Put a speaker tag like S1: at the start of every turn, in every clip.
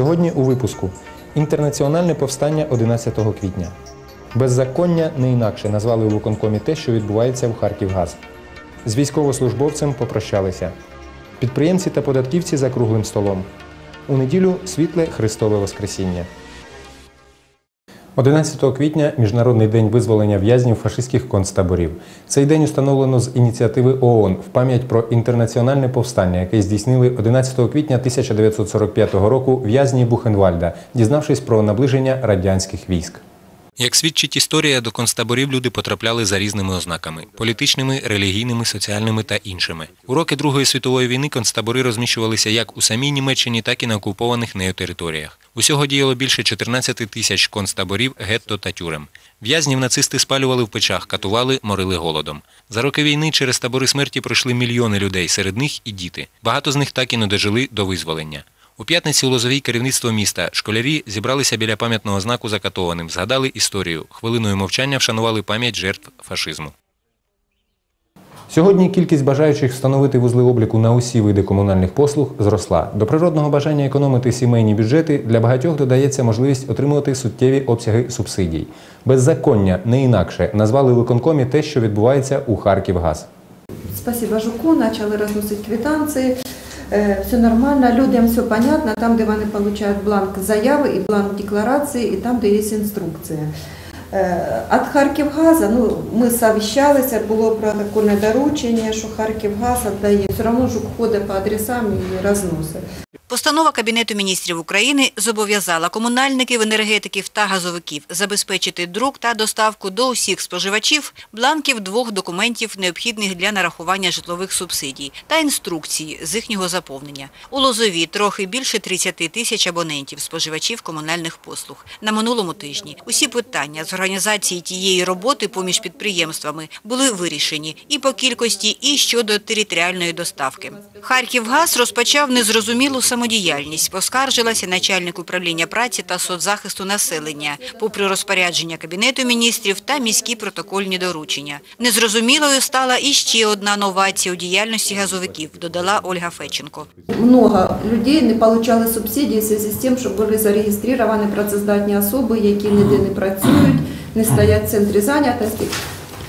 S1: Сьогодні у випуску інтернаціональне повстання 11 квітня. Беззаконня не інакше назвали у виконкомі те, що відбувається в Харківгаз. З військовослужбовцем попрощалися. Підприємці та податківці за круглим столом. У неділю світле Христове Воскресіння. 11 квітня Міжнародний день визволення в'язнів фашистських концтаборів. Цей день установлено з ініціативи ООН в пам'ять про інтернаціональне повстання, яке здійснили 11 квітня 1945 року в'язні Бухенвальда, дізнавшись про наближення радянських військ.
S2: Як свідчить історія, до концтаборів люди потрапляли за різними ознаками політичними, релігійними, соціальними та іншими. У роки Другої світової війни концтабори розміщувалися як у самій Німеччині, так і на окупованих нею територіях. Усього діяло більше 14 тисяч концтаборів, гетто та тюрем. В'язнів нацисти спалювали в печах, катували, морили голодом. За роки війни через табори смерті пройшли мільйони людей, серед них і діти. Багато з них так і не дожили до визволення. У п'ятниці у Лозовій керівництво міста школярі зібралися біля пам'ятного знаку закатованим, згадали історію. Хвилиною мовчання вшанували пам'ять жертв фашизму.
S1: Сьогодні кількість бажаючих встановити вузли обліку на усі види комунальних послуг зросла. До природного бажання економити сімейні бюджети для багатьох додається можливість отримувати суттєві обсяги субсидій. Беззаконня не інакше назвали виконкомі те, що відбувається у Харківгаз.
S3: Спасибо Жуку, почали розносити квитанції. Е, Все нормально, людям все понятно, там, де вони отримують бланк заяви і бланк декларації, і там, де є інструкція. Е, От Харківгаза, ну, ми совіщалися, було протокольне доручення, що Харківгаз віддає. Все одно жук ходить по адресам і розносить.
S4: Постанова Кабінету міністрів України зобов'язала комунальників, енергетиків та газовиків забезпечити друк та доставку до усіх споживачів бланків двох документів, необхідних для нарахування житлових субсидій, та інструкції з їхнього заповнення. У Лозові трохи більше 30 тисяч абонентів, споживачів комунальних послуг. На минулому тижні усі питання з організації тієї роботи поміж підприємствами були вирішені і по кількості, і щодо територіальної доставки. Харківгаз розпочав незрозумілу самодіяльність, поскаржилася начальник управління праці та соцзахисту населення, попри розпорядження Кабінету міністрів та міські протокольні доручення. Незрозумілою стала і ще одна новація у діяльності газовиків, додала Ольга Феченко.
S3: Много людей не отримали субсидії в зв'язку з тим, що були зареєстровані працездатні особи, які ніде не працюють, не стоять в центрі зайнятості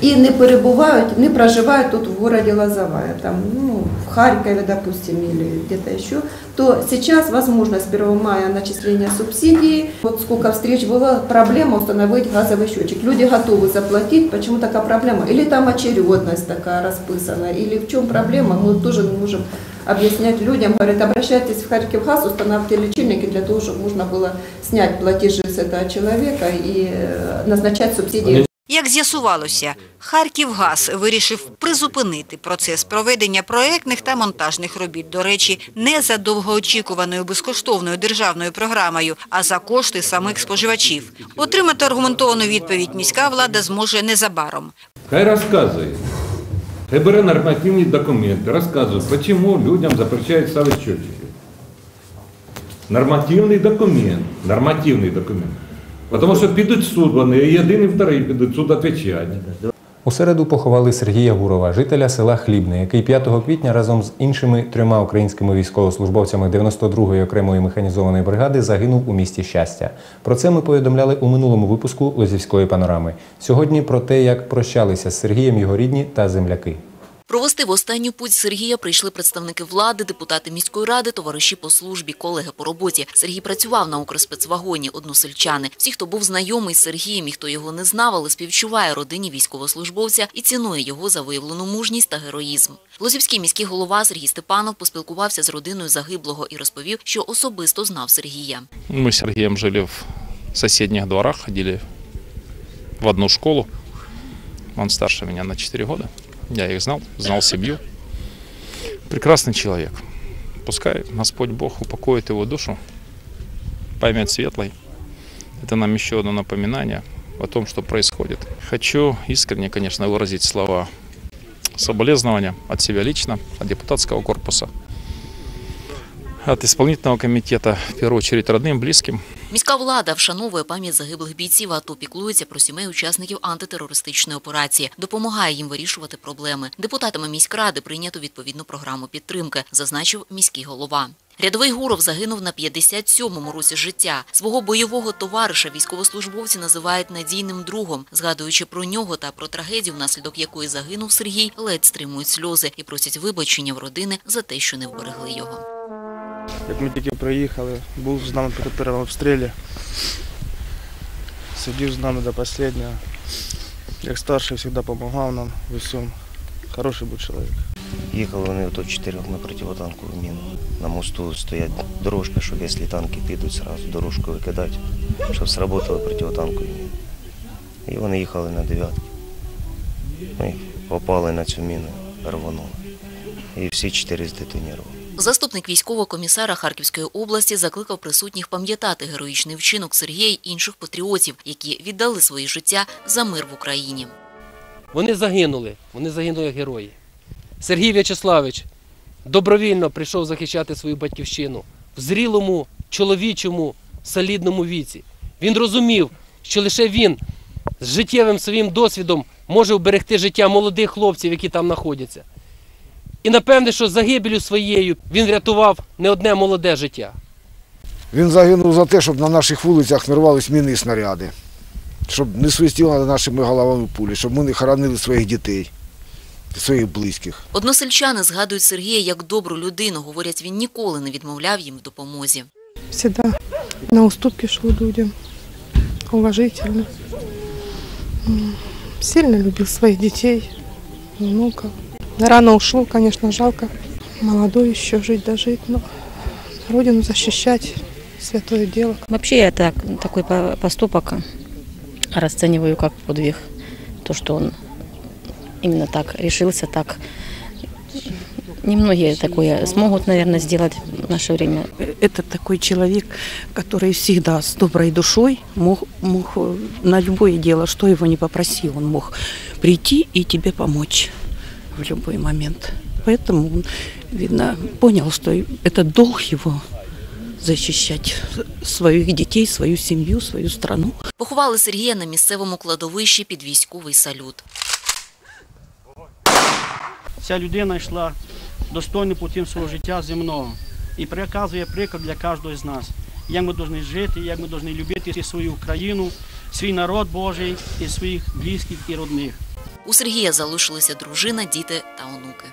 S3: і не перебувають, не проживають тут в городе Лозовая, там, ну, в Харькове, допустим, или где-то еще, то сейчас возможно с 1 мая начисление субсидий. Вот сколько встреч было, проблема установить газовый счетчик. Люди готовы заплатить, почему такая проблема? Или там очередность такая расписана, или в чем проблема, мы тоже не можем объяснять людям. Говорят, обращайтесь в Харьков-Газ, установьте лечильники для того, чтобы можно было снять платежи с этого человека и э, назначать субсидии.
S4: Як з'ясувалося, Харківгаз вирішив призупинити процес проведення проектних та монтажних робіт, до речі, не за довгоочікуваною безкоштовною державною програмою, а за кошти самих споживачів. Отримати аргументовану відповідь міська влада зможе незабаром.
S5: Хай розказує. Хай бере нормативні документи, розказує, чому людям запрещають ставити счетчики. Нормативний документ, нормативний документ. Тому що підуть в суд вони, і один, і вторий підуть в суд відповідати.
S1: У середу поховали Сергія Гурова, жителя села Хлібне, який 5 квітня разом з іншими трьома українськими військовослужбовцями 92-ї окремої механізованої бригади загинув у місті щастя. Про це ми повідомляли у минулому випуску Лозівської панорами. Сьогодні про те, як прощалися з Сергієм його рідні та земляки.
S6: Провести в останню путь Сергія прийшли представники влади, депутати міської ради, товариші по службі, колеги по роботі. Сергій працював на Укрспецвагоні, односельчани. Всі, хто був знайомий з Сергієм і хто його не знав, але співчуває родині військовослужбовця і цінує його за виявлену мужність та героїзм. Лозівський міський голова Сергій Степанов поспілкувався з родиною загиблого і розповів, що особисто знав Сергія.
S7: Мы с Сергеем жили в соседних дворах, ходили в одну школу. Он старше меня на 4 года. Я их знал, знал семью. Прекрасный человек. Пускай Господь Бог упокоит его душу, память светлой. Это нам еще одно напоминание о том, что происходит. Хочу искренне, конечно, выразить слова соболезнования от себя лично, от депутатского корпуса, от исполнительного комитета, в первую очередь родным, близким
S6: Міська влада вшановує пам'ять загиблих бійців, АТО піклується про сімей учасників антитерористичної операції, допомагає їм вирішувати проблеми. Депутатами міськради прийнято відповідну програму підтримки, зазначив міський голова. Рядовий Гуров загинув на 57-му році життя. Свого бойового товариша військовослужбовці називають надійним другом. Згадуючи про нього та про трагедію, внаслідок якої загинув Сергій, ледь стримують сльози і просять вибачення в родини за те, що не вберегли його.
S8: Як ми тільки приїхали, був з нами при першому обстрілі. Сидів з нами до останнього. Як старший завжди допомагав нам в усьому. Хороший був чоловік.
S9: Їхали вони ото чотирьох на противотанкову міну. На мосту стоять дорожка, щоб якщо танки підуть, зразу дорожку викидати, щоб сработали противотанкові міни. І вони їхали на дев'ятки. Ми попали на цю міну, рванули. І всі чотири здетонірували.
S6: Заступник військового комісара Харківської області закликав присутніх пам'ятати героїчний вчинок Сергія й інших патріотів, які віддали свої життя за мир в Україні.
S10: Вони загинули, вони загинули герої. Сергій В'ячеславович добровільно прийшов захищати свою батьківщину в зрілому, чоловічому, солідному віці. Він розумів, що лише він з життєвим своїм досвідом може вберегти життя молодих хлопців, які там знаходяться. І напевне, що загибелю своєю він врятував не одне молоде життя.
S11: Він загинув за те, щоб на наших вулицях не рвались міни і снаряди, щоб не свистіло над нашими головами пулі, щоб ми не хоронили своїх дітей, своїх близьких.
S6: Односельчани згадують Сергія як добру людину. Говорять, він ніколи не відмовляв їм в допомозі.
S12: всегда на уступки шел людям, уважительно. Сильно любил своих детей, внуков. Рано ушел, конечно, жалко. Молодой еще жить дожить, но родину защищать святое дело.
S13: Вообще я так, такой по- поступок расцениваю как подвиг. То, что он именно так решился, так немногие такое смогут, наверное, сделать в наше время.
S14: Это такой человек, который всегда с доброй душой мог, мог э, на любое дело, что его не попроси, он мог прийти и тебе помочь в любой момент. Поэтому он, видно, понял, что это долг его защищать своих детей, свою семью, свою страну.
S6: Поховали Сергія на місцевому кладовищі під військовий салют.
S15: Ця людина йшла достойним путем свого життя земного і приказує приклад для кожного з нас, як ми повинні жити, як ми повинні любити свою країну, свій народ Божий і своїх близьких і родних.
S6: У Сергія залишилися дружина, діти та онуки.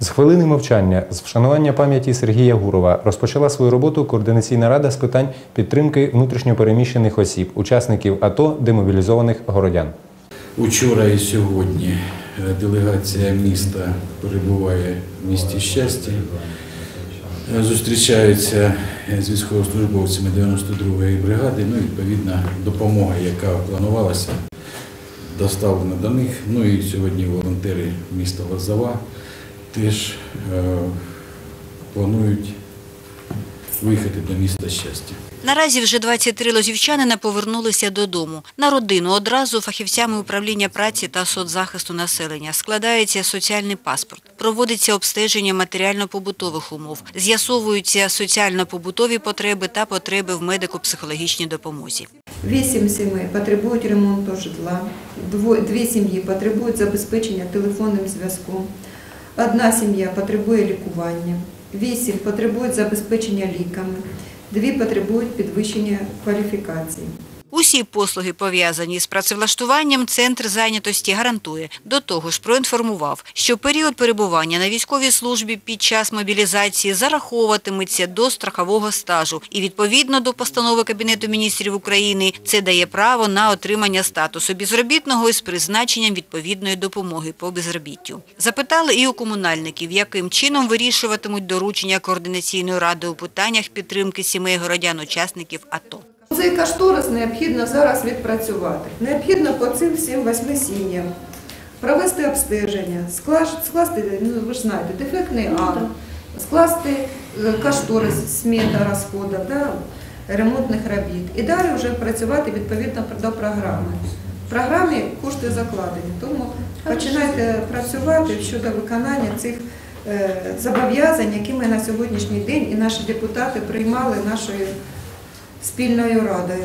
S1: З хвилини мовчання з вшанування пам'яті Сергія Гурова розпочала свою роботу координаційна рада з питань підтримки внутрішньопереміщених осіб, учасників АТО, демобілізованих городян.
S16: Учора і сьогодні е, делегація міста перебуває в місті щастя. Е, Зустрічаються е, з військовослужбовцями 92-ї бригади. Ну, і, відповідна допомога, яка планувалася, доставлена до них. Ну і сьогодні волонтери міста Лозова теж е, планують виїхати до міста щастя.
S4: Наразі вже 23 лозівчанина повернулися додому. На родину одразу фахівцями управління праці та соцзахисту населення складається соціальний паспорт, проводиться обстеження матеріально-побутових умов, з'ясовуються соціально-побутові потреби та потреби в медико-психологічній допомозі.
S3: Вісім сімей потребують ремонту житла, дві сім'ї потребують забезпечення телефонним зв'язком, одна сім'я потребує лікування, вісім потребують забезпечення ліками, дві потребують підвищення кваліфікації.
S4: Усі послуги, пов'язані з працевлаштуванням, центр зайнятості гарантує. До того ж, проінформував, що період перебування на військовій службі під час мобілізації зараховуватиметься до страхового стажу. І відповідно до постанови Кабінету міністрів України це дає право на отримання статусу безробітного із призначенням відповідної допомоги по безробіттю. Запитали і у комунальників, яким чином вирішуватимуть доручення координаційної ради у питаннях підтримки сімей городян-учасників АТО.
S3: Цей кошторис необхідно зараз відпрацювати. Необхідно по цим всім восьми сім'ям провести обстеження, скласти, ну ви ж знаєте, дефектний акт, скласти е, кошторис, смета розходів, да, ремонтних робіт. І далі вже працювати відповідно до програми. В програмі кошти закладені, тому починайте працювати щодо виконання цих е, зобов'язань, які ми на сьогоднішній день і наші депутати приймали нашою спільною радою.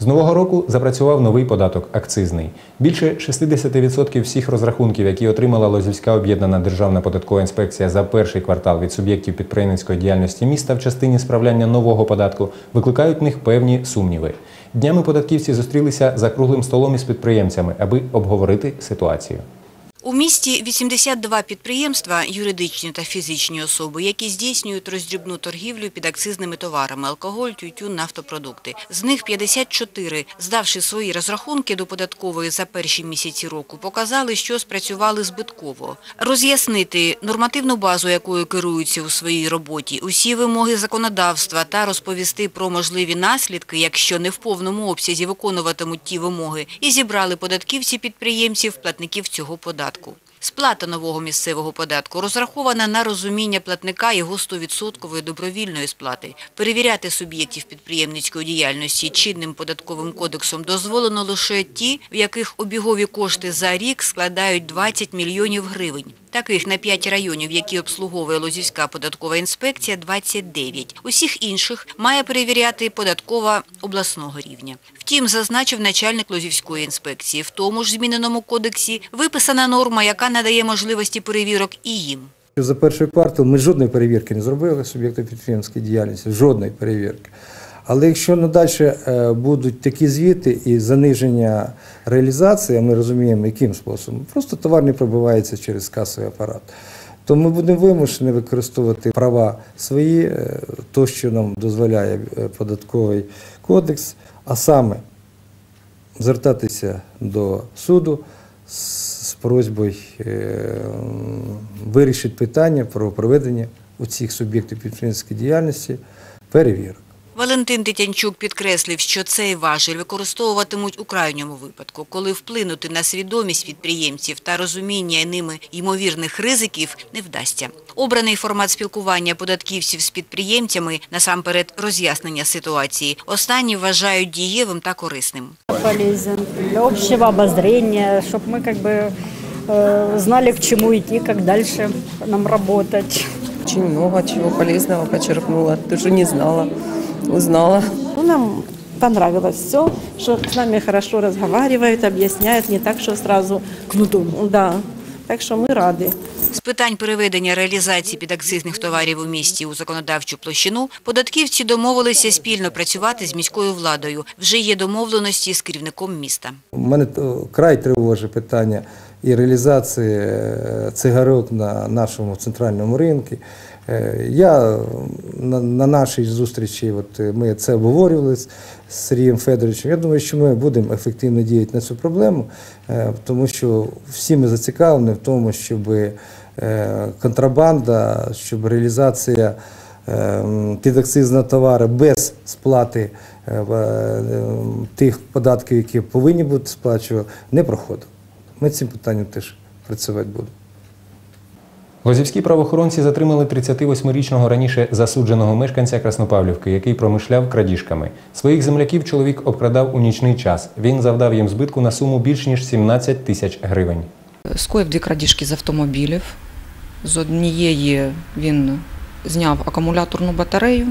S1: З нового року запрацював новий податок акцизний. Більше 60% всіх розрахунків, які отримала Лозівська об'єднана державна податкова інспекція за перший квартал від суб'єктів підприємницької діяльності міста в частині справляння нового податку, викликають в них певні сумніви. Днями податківці зустрілися за круглим столом із підприємцями, аби обговорити ситуацію.
S4: У місті 82 підприємства, юридичні та фізичні особи, які здійснюють роздрібну торгівлю під акцизними товарами – алкоголь, тютюн, нафтопродукти. З них 54, здавши свої розрахунки до податкової за перші місяці року, показали, що спрацювали збитково. Роз'яснити нормативну базу, якою керуються у своїй роботі, усі вимоги законодавства та розповісти про можливі наслідки, якщо не в повному обсязі виконуватимуть ті вимоги, і зібрали податківці підприємців, платників цього податку порядку. Сплата нового місцевого податку розрахована на розуміння платника його 100% добровільної сплати. Перевіряти суб'єктів підприємницької діяльності чинним податковим кодексом дозволено лише ті, в яких обігові кошти за рік складають 20 мільйонів гривень. Таких на 5 районів, які обслуговує Лозівська податкова інспекція, 29. Усіх інших має перевіряти податкова обласного рівня. Втім, зазначив начальник Лозівської інспекції, в тому ж зміненому кодексі виписана норма, яка надає можливості перевірок і їм.
S17: За перший квартал ми жодної перевірки не зробили суб'єкту підприємської діяльності, жодної перевірки. Але якщо надалі будуть такі звіти і заниження реалізації, а ми розуміємо, яким способом, просто товар не пробивається через касовий апарат, то ми будемо вимушені використовувати права свої, е, то, що нам дозволяє е, податковий кодекс, а саме звертатися до суду з просьбою е, вирішити питання про проведення у цих суб'єктів підприємницької діяльності перевірок.
S4: Валентин Тетянчук підкреслив, що цей важіль використовуватимуть у крайньому випадку, коли вплинути на свідомість підприємців та розуміння ними ймовірних ризиків не вдасться. Обраний формат спілкування податківців з підприємцями насамперед роз'яснення ситуації. Останні вважають дієвим та корисним.
S18: полезен для общего обозрения, чтобы мы как бы э, знали, к чему идти, как дальше нам работать.
S19: Очень много чего полезного почерпнула. Тоже не знала, узнала.
S20: Ну, нам понравилось все, что с нами хорошо разговаривают, объясняют, не так, что сразу кнутом. Да, так что мы рады.
S4: З питань переведення реалізації підакцизних товарів у місті у законодавчу площину податківці домовилися спільно працювати з міською владою. Вже є домовленості з керівником міста.
S17: У мене е, край тривожить питання і реалізації е, цигарок на нашому центральному ринку. Е, Я на, на нашій зустрічі, от ми це обговорювали з Сергієм Федоровичем. Я думаю, що ми будемо ефективно діяти на цю проблему, е, тому що всі ми зацікавлені в тому, щоб контрабанда, щоб реалізація підакцизного товару без сплати тих податків, які повинні бути сплачувати, не проходила. Ми цим питанням теж працювати будемо.
S1: Лозівські правоохоронці затримали 38-річного раніше засудженого мешканця Краснопавлівки, який промишляв крадіжками. Своїх земляків чоловік обкрадав у нічний час. Він завдав їм збитку на суму більш ніж 17 тисяч гривень.
S21: Скоїв дві крадіжки з автомобілів. З однієї він зняв акумуляторну батарею.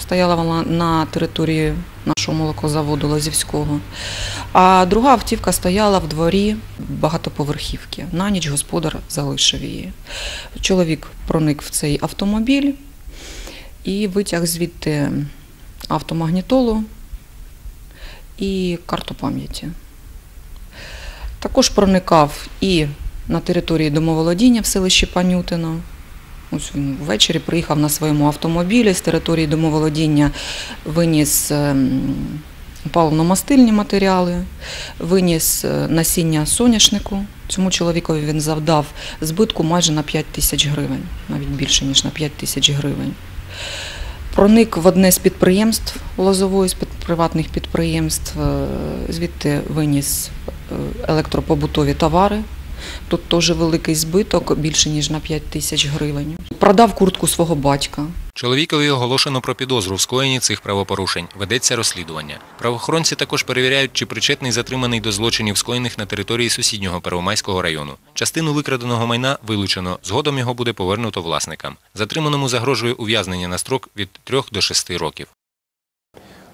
S21: Стояла вона на території нашого молокозаводу Лазівського. А друга автівка стояла в дворі багатоповерхівки. На ніч господар залишив її. Чоловік проник в цей автомобіль і витяг звідти автомагнітолу і карту пам'яті. Також проникав і на території домоволодіння в селищі Панютино. Ось він ввечері приїхав на своєму автомобілі з території домоволодіння, виніс ем, паливно-мастильні матеріали, виніс е, насіння соняшнику. Цьому чоловікові він завдав збитку майже на 5 тисяч гривень, навіть більше, ніж на 5 тисяч гривень. Проник в одне з підприємств Лозової, з приватних підприємств, е, звідти виніс е, електропобутові товари. Тут теж великий збиток, більше ніж на 5 тисяч гривень. Продав куртку свого батька.
S2: Чоловікові оголошено про підозру в скоєнні цих правопорушень. Ведеться розслідування. Правоохоронці також перевіряють, чи причетний затриманий до злочинів, скоєних на території сусіднього Первомайського району. Частину викраденого майна вилучено. Згодом його буде повернуто власникам. Затриманому загрожує ув'язнення на строк від 3 до 6 років.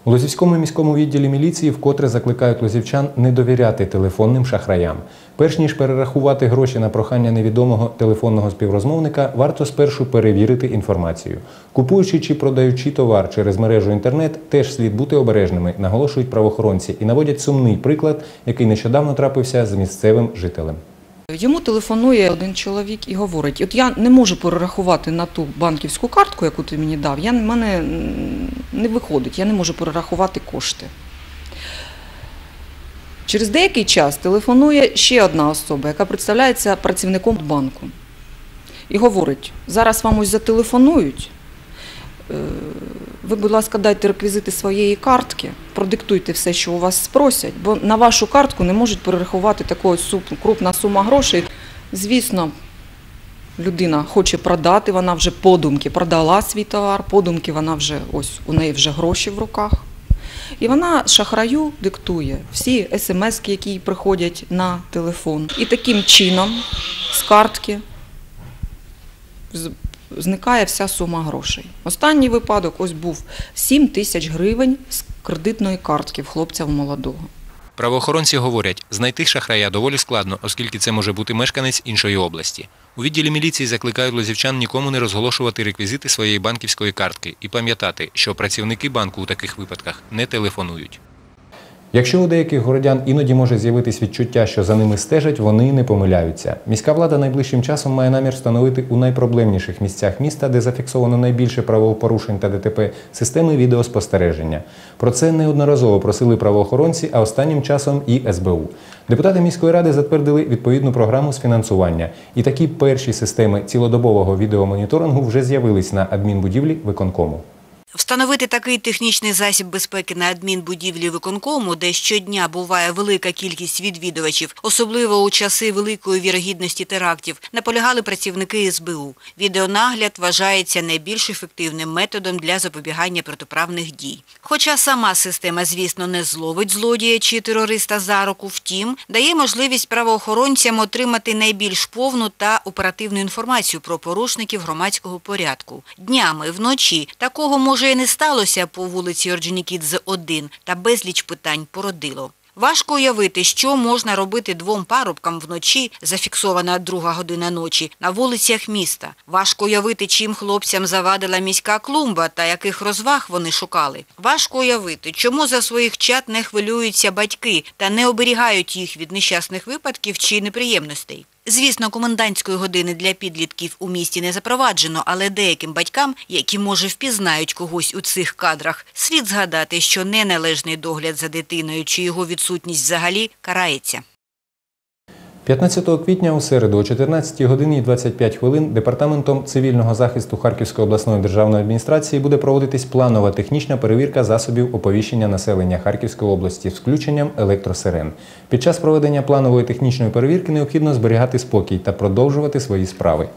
S1: У Лозівському міському відділі міліції вкотре закликають лозівчан не довіряти телефонним шахраям. Перш ніж перерахувати гроші на прохання невідомого телефонного співрозмовника, варто спершу перевірити інформацію. Купуючи чи продаючи товар через мережу інтернет, теж слід бути обережними, наголошують правоохоронці і наводять сумний приклад, який нещодавно трапився з місцевим жителем.
S21: Йому телефонує один чоловік і говорить: от я не можу перерахувати на ту банківську картку, яку ти мені дав, я, в мене не виходить, я не можу перерахувати кошти. Через деякий час телефонує ще одна особа, яка представляється працівником банку. І говорить: зараз вам ось зателефонують. е, Ви, будь ласка, дайте реквізити своєї картки, продиктуйте все, що у вас спросять, бо на вашу картку не можуть перерахувати таку крупна сума грошей. Звісно, людина хоче продати, вона вже подумки продала свій товар, подумки вона вже ось у неї вже гроші в руках. І вона шахраю диктує всі смс, які їй приходять на телефон. І таким чином з картки зникає вся сума грошей. Останній випадок ось був 7 тисяч гривень з кредитної картки в хлопця в молодого.
S2: Правоохоронці говорять, знайти шахрая доволі складно, оскільки це може бути мешканець іншої області. У відділі міліції закликають лозівчан нікому не розголошувати реквізити своєї банківської картки і пам'ятати, що працівники банку у таких випадках не телефонують.
S1: Якщо у деяких городян іноді може з'явитись відчуття, що за ними стежать, вони не помиляються. Міська влада найближчим часом має намір встановити у найпроблемніших місцях міста, де зафіксовано найбільше правопорушень та ДТП, системи відеоспостереження. Про це неодноразово просили правоохоронці, а останнім часом і СБУ. Депутати міської ради затвердили відповідну програму з фінансування. І такі перші системи цілодобового відеомоніторингу вже з'явились на адмінбудівлі виконкому.
S4: Встановити такий технічний засіб безпеки на адмінбудівлі виконкому, де щодня буває велика кількість відвідувачів, особливо у часи великої вірогідності терактів, наполягали працівники СБУ. Відеонагляд вважається найбільш ефективним методом для запобігання протиправних дій. Хоча сама система, звісно, не зловить злодія чи терориста за руку, втім, дає можливість правоохоронцям отримати найбільш повну та оперативну інформацію про порушників громадського порядку. Днями, вночі такого може і не сталося по вулиці Орджонікідзе 1 та безліч питань породило. Важко уявити, що можна робити двом парубкам вночі, зафіксована друга година ночі, на вулицях міста. Важко уявити, чим хлопцям завадила міська клумба та яких розваг вони шукали. Важко уявити, чому за своїх чат не хвилюються батьки та не оберігають їх від нещасних випадків чи неприємностей. Звісно, комендантської години для підлітків у місті не запроваджено, але деяким батькам, які, може, впізнають когось у цих кадрах, слід згадати, що неналежний догляд за дитиною чи його відсутність взагалі карається.
S1: 15 квітня у середу о 14 годині 25 хвилин Департаментом цивільного захисту Харківської обласної державної адміністрації буде проводитись планова технічна перевірка засобів оповіщення населення Харківської області з включенням електросирен. Під час проведення планової технічної перевірки необхідно зберігати спокій та продовжувати свої справи.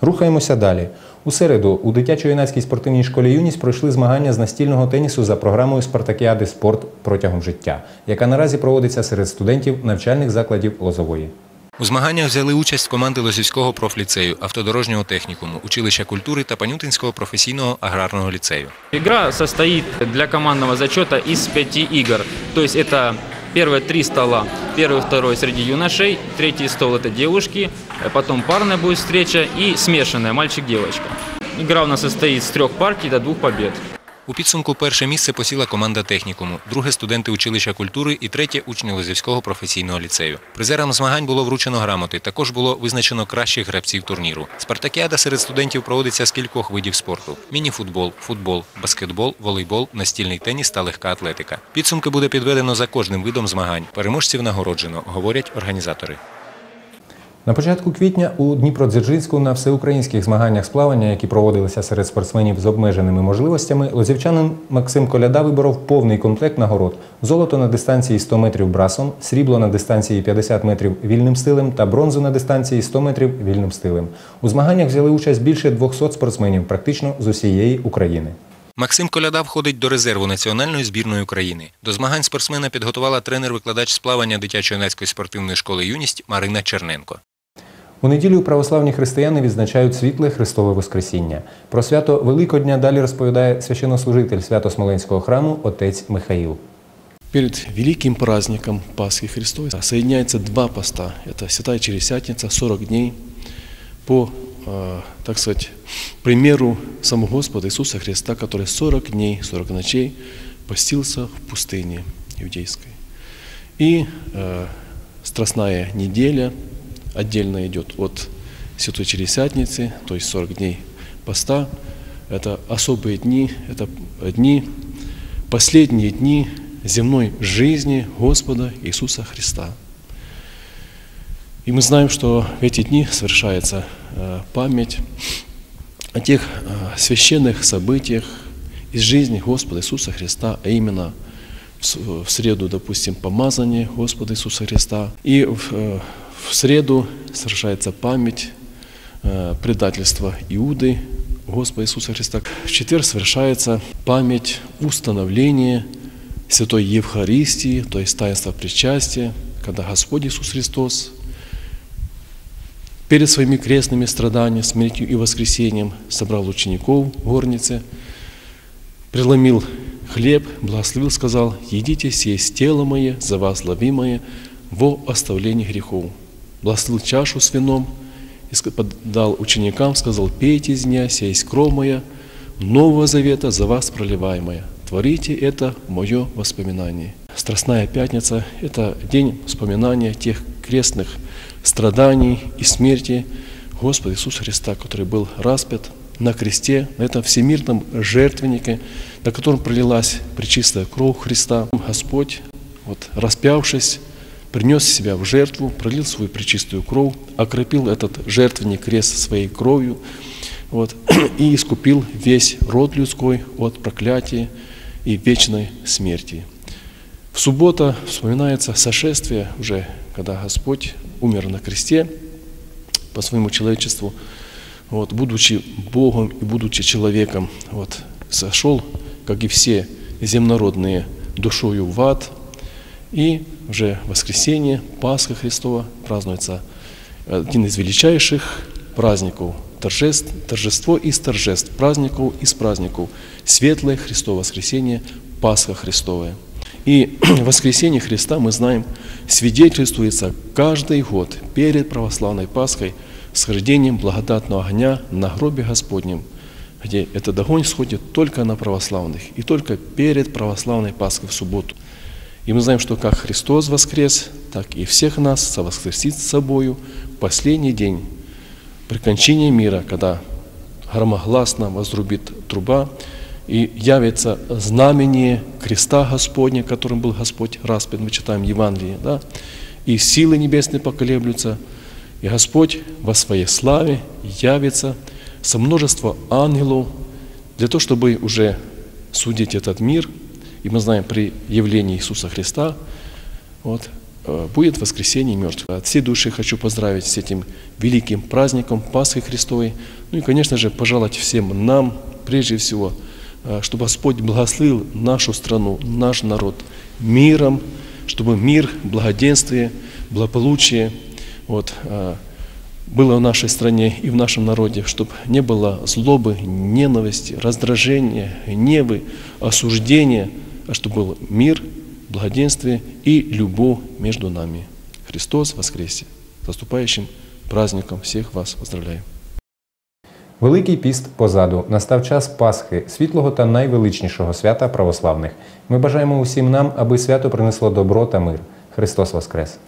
S1: Рухаємося далі. У середу у дитячо-юнацькій спортивній школі Юність пройшли змагання з настільного тенісу за програмою Спартакіади Спорт протягом життя, яка наразі проводиться серед студентів навчальних закладів Лозової.
S2: У змаганнях взяли участь команди Лозівського профліцею, автодорожнього технікуму, училища культури та Панютинського професійного аграрного ліцею.
S22: Игра состоит для командного зачета из пяти игр. То есть это первые три стола. Первый, второй среди юношей, третий стол это девушки, э, потом парная будет встреча и смешанная мальчик-девочка. Игра у нас состоит с трех партий до двух побед.
S2: У підсумку перше місце посіла команда технікуму, друге студенти училища культури і третє учні Лозівського професійного ліцею. Призерам змагань було вручено грамоти. Також було визначено кращих гравців турніру. Спартакіада серед студентів проводиться з кількох видів спорту: мініфутбол, футбол, баскетбол, волейбол, настільний теніс та легка атлетика. Підсумки буде підведено за кожним видом змагань. Переможців нагороджено, говорять організатори.
S1: На початку квітня у Дніпродзержинську на всеукраїнських змаганнях з плавання, які проводилися серед спортсменів з обмеженими можливостями, лозівчанин Максим Коляда виборов повний комплект нагород: золото на дистанції 100 метрів брасом, срібло на дистанції 50 метрів вільним стилем та бронзу на дистанції 100 метрів вільним стилем. У змаганнях взяли участь більше 200 спортсменів, практично з усієї України.
S2: Максим Коляда входить до резерву національної збірної України. До змагань спортсмена підготувала тренер-викладач з плавання дитячо-юнацької спортивної школи Юність Марина Черненко.
S1: У неділю православні християни відзначають світле Христове Воскресіння. Про свято Великодня далі розповідає священнослужитель Свято-Смоленського храму отець Михаїл.
S23: Перед великим праздником Пасхи Христовой соединяется два поста. Это Святая Чересятница, 40 дней, по, э, так сказать, примеру самого Господа Иисуса Христа, который 40 дней, 40 ночей постился в пустыне иудейской. И э, Страстная неделя отдельно идет от Святой Чересятницы, то есть 40 дней поста. Это особые дни, это дни, последние дни земной жизни Господа Иисуса Христа. И мы знаем, что в эти дни совершается э, память о тех э, священных событиях из жизни Господа Иисуса Христа, а именно в среду, допустим, помазание Господа Иисуса Христа, и э, в среду совершается память э, предательства Иуды Господа Иисуса Христа. В четверг совершается память установления Святой Евхаристии, то есть таинства причастия, когда Господь Иисус Христос перед своими крестными страданиями, смертью и воскресением собрал учеников в горнице, преломил хлеб, благословил, сказал, «Едите съесть тело мое, за вас ловимое, во оставлении грехов». Благословил чашу с вином, и подал ученикам, сказал, «Пейте из сия есть кровь моя, Нового Завета за вас проливаемая. Творите это в мое воспоминание». Страстная Пятница – это день вспоминания тех крестных страданий и смерти Господа Иисуса Христа, который был распят на кресте, на этом всемирном жертвеннике, на котором пролилась пречистая кровь Христа. Господь, вот, распявшись, принес себя в жертву, пролил свою пречистую кровь, окропил этот жертвенник крест своей кровью вот, и искупил весь род людской от проклятия и вечной смерти. В суббота вспоминается сошествие, уже когда Господь умер на кресте по своему человечеству, вот, будучи Богом и будучи человеком, вот, сошел, как и все земнородные, душою в ад, и уже воскресенье, Пасха Христова празднуется один из величайших праздников, торжеств, торжество из торжеств, праздников из праздников, светлое Христово воскресенье, Пасха Христовая. И воскресение Христа, мы знаем, свидетельствуется каждый год перед православной Пасхой с рождением благодатного огня на гробе Господнем, где этот огонь сходит только на православных и только перед православной Пасхой в субботу. И мы знаем, что как Христос воскрес, так и всех нас совоскресит с собою в последний день, при кончине мира, когда громогласно возрубит труба, и явится знамение креста Господня, которым был Господь распят, мы читаем Евангелие, да? и силы небесные поколеблются, и Господь во своей славе явится со множества ангелов для того, чтобы уже судить этот мир. И мы знаем, при явлении Иисуса Христа вот, э, будет воскресение мертвых. От всей души хочу поздравить с этим великим праздником Пасхи Христовой. Ну и, конечно же, пожелать всем нам, прежде всего, э, чтобы Господь благословил нашу страну, наш народ миром, чтобы мир, благоденствие, благополучие вот, э, было в нашей стране и в нашем народе, чтобы не было злобы, ненависти, раздражения, гневы, осуждения, а чтобы был мир, благоденствие и любовь между нами. Христос воскресе! С наступающим праздником всех вас поздравляю!
S1: Великий піст позаду. Настав час Пасхи, світлого та найвеличнішого свята православних. Ми бажаємо усім нам, аби свято принесло добро та мир. Христос Воскрес!